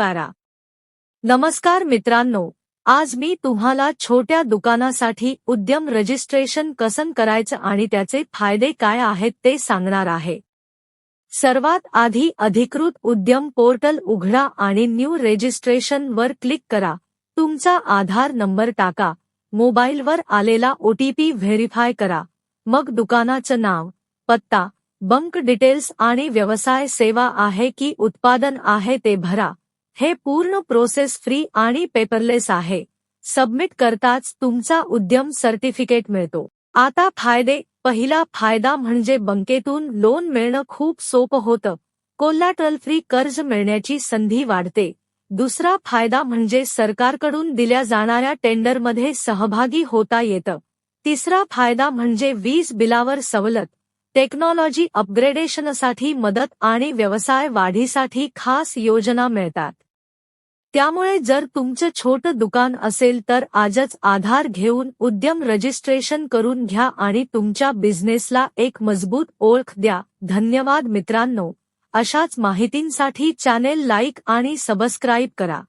Para नमस्कार मित्रांनो आज मी तुम्हाला छोट्या दुकानासाठी उद्यम रजिस्ट्रेशन कसं करायचं आणि त्याचे फायदे काय आहेत ते सांगणार आहे. सर्वात आधी अधिकृत उद्यम पोर्टल उघडा आणि न्यू रजिस्ट्रेशन वर क्लिक करा. तुमचा आधार नंबर टाका. मोबाईलवर आलेला ओटीपी व्हेरीफाय करा. मग दुकानाचं नाव पत्ता बंक डिटेल्स आणि व्यवसाय सेवा आहे की उत्पादन आहे ते भरा. हे पूर्ण प्रोसेस फ्री आणि पेपरलेस आहे. सबमिट करताच तुमचा उद्यम सर्टिफिकेट मिळतो. आता फायदे. पहिला फायदा म्हणजे बँकेतून लोन मिळणं खूप सोपं होतं. कोल्हाटरल फ्री कर्ज मिळण्याची संधी वाढते. दुसरा फायदा म्हणजे सरकारकडून दिल्या जाणाऱ्या टेंडरमध्ये सहभागी होता येतं. तिसरा फायदा म्हणजे वीज बिलावर सवलत. टेक्नॉलॉजी अपग्रेडेशनसाठी मदत आणि व्यवसाय वाढीसाठी खास योजना मिळतात. त्यामुळे जर तुमचं छोटं दुकान असेल तर आजच आधार घेऊन उद्यम रजिस्ट्रेशन करून घ्या आणि तुमच्या बिझनेसला एक मजबूत ओळख द्या. धन्यवाद मित्रांनो. अशाच माहितींसाठी चॅनेल लाईक आणि सबस्क्राईब करा.